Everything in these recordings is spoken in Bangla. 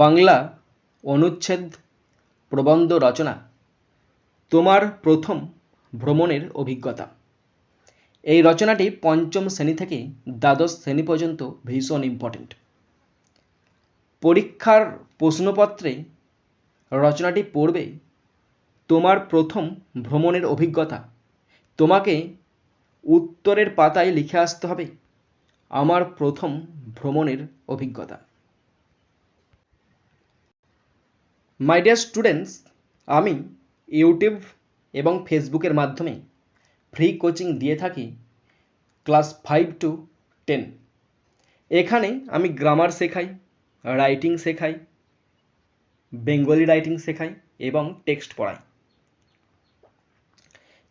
বাংলা অনুচ্ছেদ প্রবন্ধ রচনা, তোমার প্রথম ভ্রমণের অভিজ্ঞতা। এই রচনাটি পঞ্চম শ্রেণি থেকে দ্বাদশ শ্রেণি পর্যন্ত ভীষণ ইম্পর্টেন্ট পরীক্ষার প্রশ্নপত্রে রচনাটি পড়বে, তোমার প্রথম ভ্রমণের অভিজ্ঞতা। তোমাকে উত্তরের পাতায় লিখে আসতে হবে, আমার প্রথম ভ্রমণের অভিজ্ঞতা। মাই ডিয়ার স্টুডেন্টস আমি ইউটিউব এবং ফেসবুকের মাধ্যমে ফ্রি কোচিং দিয়ে থাকি ক্লাস ফাইভ টু টেন এখানে আমি গ্রামার শেখাই রাইটিং শেখাই বেঙ্গলি রাইটিং শেখাই এবং টেক্সট পড়াই।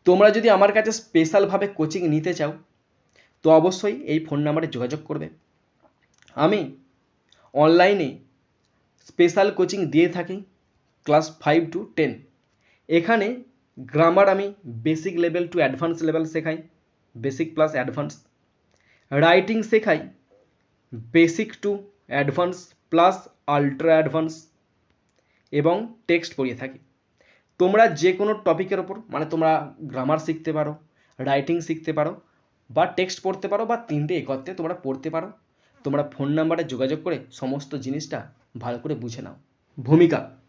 তোমরা যদি আমার কাছে স্পেশালভাবে কোচিং নিতে চাও, তো অবশ্যই এই ফোন নাম্বারে যোগাযোগ করবে। আমি অনলাইনে স্পেশাল কোচিং দিয়ে থাকি। Class five to ten. এখানে গ্রামার আমি basic level to advance level শেখাই, বেসিক প্লাস অ্যাডভান্স। রাইটিং শেখাই, basic to advance plus ultra advance. এবং টেক্সট পড়িয়ে থাকি। তোমরা যে কোনো টপিকের ওপর মানে তোমরা গ্রামার শিখতে পারো, রাইটিং শিখতে পারো, বা টেক্সট পড়তে পারো, বা তিনটে একত্রে তোমরা পড়তে পারো, তোমরা ফোন নাম্বারে যোগাযোগ করে সমস্ত জিনিসটা ভালো করে বুঝে নাও। ভূমিকা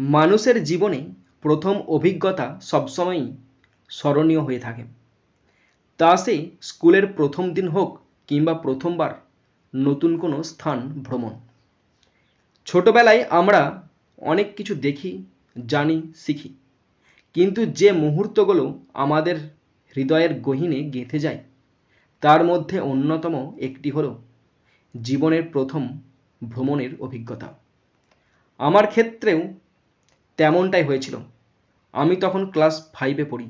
মানুষের জীবনে প্রথম অভিজ্ঞতা সবসময়ই স্মরণীয় হয়ে থাকে। তা সে স্কুলের প্রথম দিন হোক কিংবা প্রথমবার নতুন কোনো স্থান ভ্রমণ। ছোটবেলায় আমরা অনেক কিছু দেখি, জানি, শিখি। কিন্তু যে মুহূর্তগুলো আমাদের হৃদয়ের গহীনে গেঁথে যায়, তার মধ্যে অন্যতম একটি হলো জীবনের প্রথম ভ্রমণের অভিজ্ঞতা। আমার ক্ষেত্রেও তেমনটাই হয়েছিল। আমি তখন ক্লাস ফাইভে পড়ি।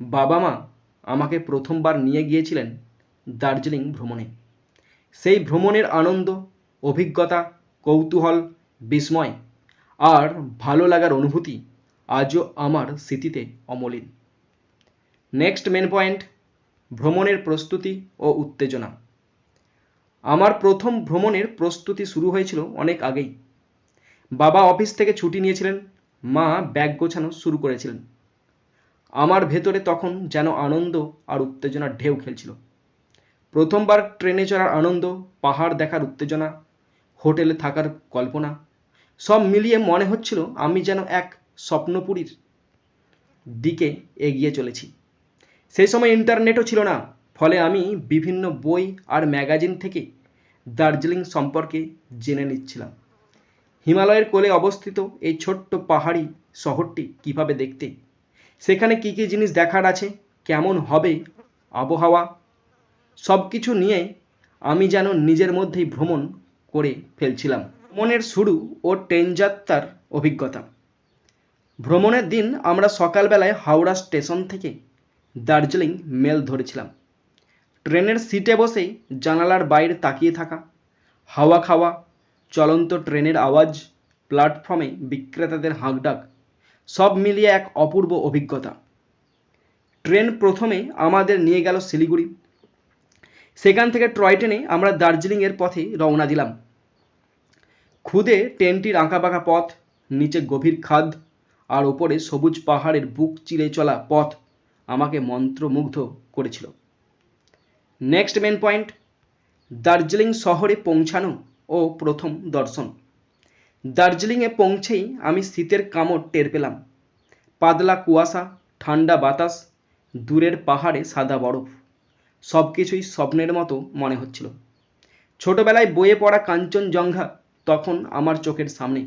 বাবা মা আমাকে প্রথমবার নিয়ে গিয়েছিলেন দার্জিলিং ভ্রমণে। সেই ভ্রমণের আনন্দ, অভিজ্ঞতা, কৌতূহল, বিস্ময় আর ভালো লাগার অনুভূতি আজও আমার স্মৃতিতে অমলিন। নেক্সট মেন পয়েন্ট ভ্রমণের প্রস্তুতি ও উত্তেজনা। আমার প্রথম ভ্রমণের প্রস্তুতি শুরু হয়েছিল অনেক আগেই। বাবা অফিস থেকে ছুটি নিয়েছিলেন, মা ব্যাগ গোছানো শুরু করেছিলেন। আমার ভেতরে তখন যেন আনন্দ আর উত্তেজনার ঢেউ খেলছিল। প্রথমবার ট্রেনে চড়ার আনন্দ, পাহাড় দেখার উত্তেজনা, হোটেলে থাকার কল্পনা, সব মিলিয়ে মনে হচ্ছিল আমি যেন এক স্বপ্নপুরীর দিকে এগিয়ে চলেছি। সেই সময় ইন্টারনেটও ছিল না, ফলে আমি বিভিন্ন বই আর ম্যাগাজিন থেকে দার্জিলিং সম্পর্কে জেনে নিচ্ছিলাম। হিমালয়ের কোলে অবস্থিত এই ছোট্ট পাহাড়ি শহরটি কীভাবে দেখতে? সেখানে কী কী জিনিস দেখার আছে? কেমন হবে আবহাওয়া? সব কিছু নিয়ে আমি যেন নিজের মধ্যেই ভ্রমণ করে ফেলছিলাম। ভ্রমণের শুরু ও ট্রেন যাত্রার অভিজ্ঞতা। ভ্রমণের দিন আমরা সকালবেলায় হাওড়া স্টেশন থেকে দার্জিলিং মেল ধরেছিলাম। ট্রেনের সিটে বসেই জানালার বাইরে তাকিয়ে থাকা, হাওয়া খাওয়া চলন্ত ট্রেনের আওয়াজ, প্ল্যাটফর্মে বিক্রেতাদের হাঁকডাক, সব মিলিয়ে এক অপূর্ব অভিজ্ঞতা। ট্রেন প্রথমে আমাদের নিয়ে গেল শিলিগুড়ি। সেখান থেকে টয় ট্রেনে আমরা দার্জিলিংয়ের পথে রওনা দিলাম। খুদে ট্রেনটির আঁকাবাঁকা পথ, নিচে গভীর খাদ, আর ওপরে সবুজ পাহাড়ের বুক চিরে চলা পথ আমাকে মন্ত্রমুগ্ধ করেছিল। নেক্সট মেন পয়েন্ট, দার্জিলিং শহরে পৌঁছানো ও প্রথম দর্শন। দার্জিলিংয়ে পৌঁছেই আমি শীতের কামড় টের পেলাম। পাতলা কুয়াশা, ঠান্ডা বাতাস, দূরের পাহাড়ে সাদা বরফ সব কিছুই স্বপ্নের মতো মনে হচ্ছিল। ছোটবেলায় বইয়ে পড়া কাঞ্চনজঙ্ঘা তখন আমার চোখের সামনে।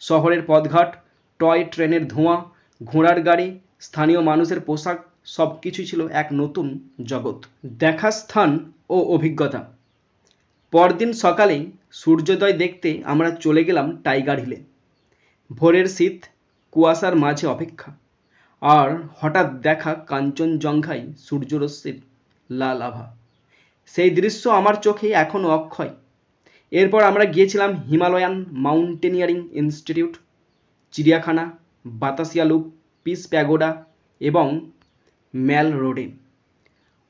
শহরের পথঘাট, টয় ট্রেনের ধোঁয়া, ঘোড়ার গাড়ি, স্থানীয় মানুষের পোশাক সব কিছুই ছিল এক নতুন জগৎ। দেখা স্থান ও অভিজ্ঞতা। পরদিন সকালেই সূর্যোদয় দেখতে আমরা চলে গেলাম টাইগার হিলে। ভোরের শীত, কুয়াশার মাঝে অপেক্ষা। আর হঠাৎ দেখা কাঞ্চনজঙ্ঘায় সূর্যরশ্মির লাল আভা। সেই দৃশ্য আমার চোখে এখনও অক্ষয়। এরপর আমরা গিয়েছিলাম হিমালয়ান মাউন্টেনিয়ারিং ইনস্টিটিউট, চিড়িয়াখানা, বাতাসিয়া লুপ, পিস প্যাগোডা এবং ম্যাল রোডে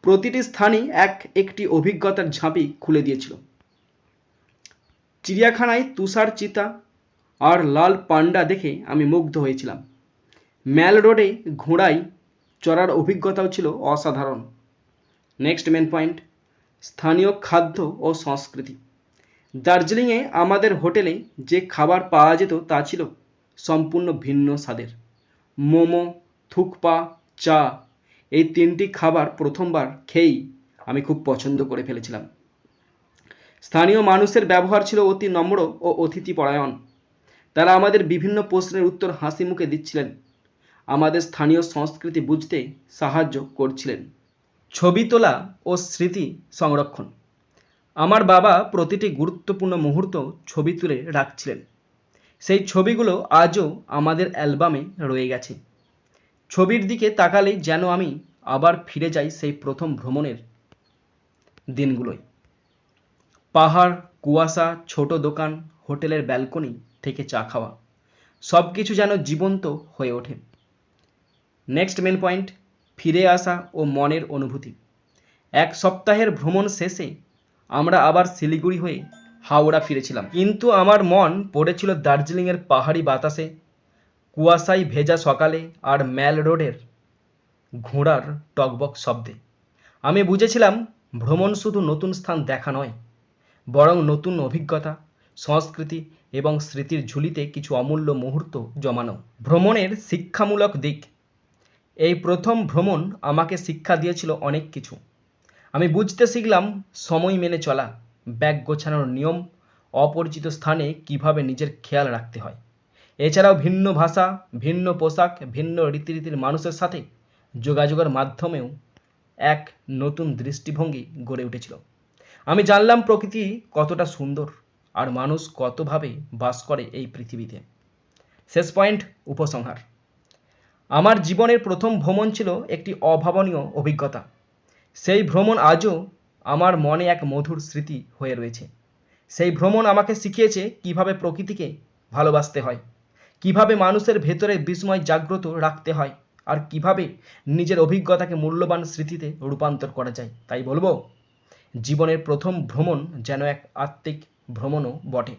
প্রতিটি স্থানই এক একটি অভিজ্ঞতার ঝাঁপি খুলে দিয়েছিল। চিড়িয়াখানায় তুষার চিতা আর লাল পান্ডা দেখে আমি মুগ্ধ হয়েছিলাম। ম্যাল রোডে ঘোড়ায় চড়ার অভিজ্ঞতাও ছিল অসাধারণ। নেক্সট মেন পয়েন্ট স্থানীয় খাদ্য ও সংস্কৃতি। দার্জিলিংয়ে আমাদের হোটেলে যে খাবার পাওয়া যেত তা ছিল সম্পূর্ণ ভিন্ন স্বাদের। মোমো, থুকপা, চা, এই তিনটি খাবার প্রথমবার খেয়েই আমি খুব পছন্দ করে ফেলেছিলাম। স্থানীয় মানুষের ব্যবহার ছিল অতি নম্র ও অতিথিপরায়ণ। তারা আমাদের বিভিন্ন প্রশ্নের উত্তর হাসি মুখে দিচ্ছিলেন। আমাদের স্থানীয় সংস্কৃতি বুঝতে সাহায্য করছিলেন। ছবি তোলা ও স্মৃতি সংরক্ষণ। আমার বাবা প্রতিটি গুরুত্বপূর্ণ মুহূর্ত ছবি তুলে রাখছিলেন। সেই ছবিগুলো আজও আমাদের অ্যালবামে রয়ে গেছে। ছবির দিকে তাকালেই যেন আমি আবার ফিরে যাই সেই প্রথম ভ্রমণের দিনগুলোয়। পাহাড়, কুয়াশা, ছোট দোকান, হোটেলের ব্যালকনি থেকে চা খাওয়া। সব কিছু যেন জীবন্ত হয়ে ওঠে। নেক্সট মেন পয়েন্ট ফিরে আসা ও মনের অনুভূতি। এক সপ্তাহের ভ্রমণ শেষে আমরা আবার শিলিগুড়ি হয়ে হাওড়া ফিরেছিলাম। কিন্তু আমার মন পড়েছিল দার্জিলিংয়ের পাহাড়ি বাতাসে, কুয়াশায় ভেজা সকালে আর ম্যাল রোডের ঘোড়ার টকবক শব্দে। আমি বুঝেছিলাম, ভ্রমণ শুধু নতুন স্থান দেখা নয় বরং নতুন অভিজ্ঞতা, সংস্কৃতি এবং স্মৃতির ঝুলিতে কিছু অমূল্য মুহূর্ত জমানো। ভ্রমণের শিক্ষামূলক দিক। এই প্রথম ভ্রমণ আমাকে শিক্ষা দিয়েছিল অনেক কিছু। আমি বুঝতে শিখলাম সময় মেনে চলা, ব্যাগ গোছানোর নিয়ম, অপরিচিত স্থানে কীভাবে নিজের খেয়াল রাখতে হয়। এছাড়াও ভিন্ন ভাষা, ভিন্ন পোশাক, ভিন্ন রীতিনীতির মানুষের সাথে যোগাযোগের মাধ্যমেও এক নতুন দৃষ্টিভঙ্গি গড়ে উঠেছিল। আমি জানলাম প্রকৃতি কতটা সুন্দর আর মানুষ কতভাবে বাস করে এই পৃথিবীতে। শেষ পয়েন্ট, উপসংহার। আমার জীবনের প্রথম ভ্রমণ ছিল একটি অভাবনীয় অভিজ্ঞতা। সেই ভ্রমণ আজও আমার মনে এক মধুর স্মৃতি হয়ে রয়েছে। সেই ভ্রমণ আমাকে শিখিয়েছে কীভাবে প্রকৃতিকে ভালোবাসতে হয়, কীভাবে মানুষের ভেতরে বিস্ময় জাগ্রত রাখতে হয় আর কীভাবে নিজের অভিজ্ঞতাকে মূল্যবান স্মৃতিতে রূপান্তর করা যায়। তাই বলব জীবনের প্রথম ভ্রমণ যেন এক আত্মিক ভ্রমণও বটে।